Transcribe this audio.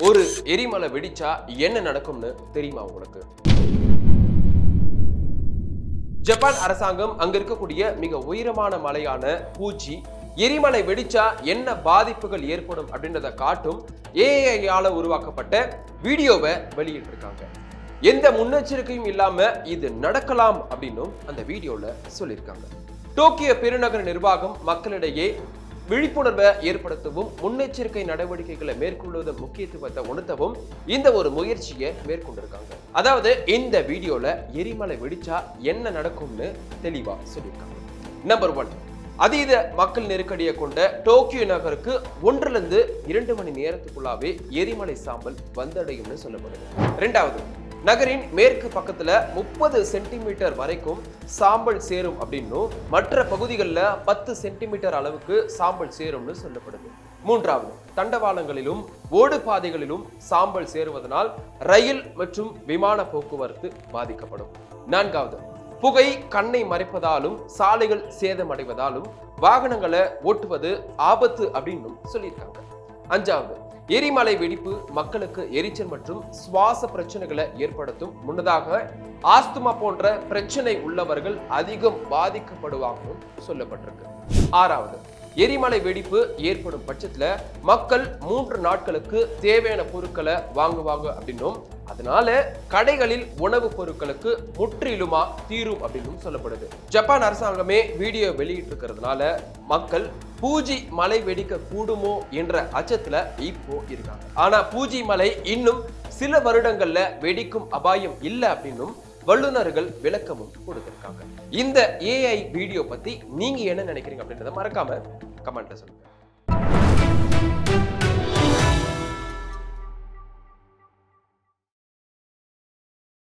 ஒரு எரிமலை வெடிச்சா என்ன நடக்கும்னு தெரியுமா உங்களுக்கு? ஜப்பான் அரசாங்கம் அங்க இருக்கக்கூடிய மிக உயரமான மலையான பூச்சி எரிமலை வெடிச்சா என்ன பாதிப்புகள் ஏற்படும் அப்படின்றத காட்டும் ஏஐயால உருவாக்கப்பட்ட வீடியோவை வெளியிட்டிருக்காங்க. எந்த முன்னெச்சரிக்கையும் இல்லாம இது நடக்கலாம் அப்படின்னும் அந்த வீடியோல சொல்லியிருக்காங்க. டோக்கியோ பெருநகர நிர்வாகம் மக்களிடையே விழிப்புணர்வை ஏற்படுத்தவும் முன்னெச்சரிக்கை நடவடிக்கைகளை மேற்கொள்வதன் முக்கியத்துவத்தை உணர்த்தவும் இந்த ஒரு முயற்சியை மேற்கொண்டிருக்காங்க. அதாவது இந்த வீடியோல எரிமலை வெடிச்சா என்ன நடக்கும்னு தெளிவா சொல்லியிருக்காங்க. நம்பர் ஒன் அதீத மக்கள் நெருக்கடியை கொண்ட டோக்கியோ நகருக்கு ஒன்றிலிருந்து இரண்டு மணி நேரத்துக்குள்ளாவே எரிமலை சாம்பல் வந்தடையும்னு சொல்லப்படுது. ரெண்டாவது நகரின் மேற்கு பக்கத்துல முப்பது சென்டிமீட்டர் வரைக்கும் சாம்பல் சேரும் அப்படின்னும் மற்ற பகுதிகளில் பத்து சென்டிமீட்டர் அளவுக்கு சாம்பல் சேரும்னு சொல்லப்படுது. மூன்றாவது தண்டவாளங்களிலும் ஓடு பாதைகளிலும் சாம்பல் சேருவதனால் ரயில் மற்றும் விமான போக்குவரத்து பாதிக்கப்படும். நான்காவது புகை கண்ணை மறைப்பதாலும் சாலைகள் சேதமடைவதாலும் வாகனங்களை ஓட்டுவது ஆபத்து அப்படின்னும் சொல்லியிருக்காங்க. அஞ்சாவது எரிமலை வெடிப்பு மக்களுக்கு எரிச்சல் மற்றும் சுவாச பிரச்சனைகளை ஏற்படுத்தும். முன்னதாக ஆஸ்துமா போன்ற பிரச்சனை உள்ளவர்கள் அதிகம் பாதிக்கப்படுவாகவும் சொல்லப்பட்டிருக்கு. ஆறாவது எரிமலை வெடிப்பு ஏற்படும் பட்சத்தில் மக்கள் மூன்று நாட்களுக்கு தேவையான பொருட்களை வாங்குவாங்க அப்படின்னும் அதனால கடைகளில் உணவுப் பொருட்களுக்கு முற்றிலுமா தீரும் அப்படின்னும் சொல்லப்படுது. ஜப்பான் அரசாங்கமே வீடியோ வெளியிட்டிருக்கிறதுனால மக்கள் பூஜி மலை வெடிக்க கூடுமோ என்ற அச்சத்துல இப்போ இருக்காங்க. ஆனா பூஜி மலை இன்னும் சில வருடங்கள்ல வெடிக்கும் அபாயம் இல்லை அப்படின்னும் வல்லுநர்கள் விளக்கமும் கொடுத்திருக்காங்க. இந்த ஏஐ வீடியோ பத்தி நீங்க என்ன நினைக்கிறீங்க அப்படின்றத மறக்காம கமெண்ட்ல சொல்லுங்க.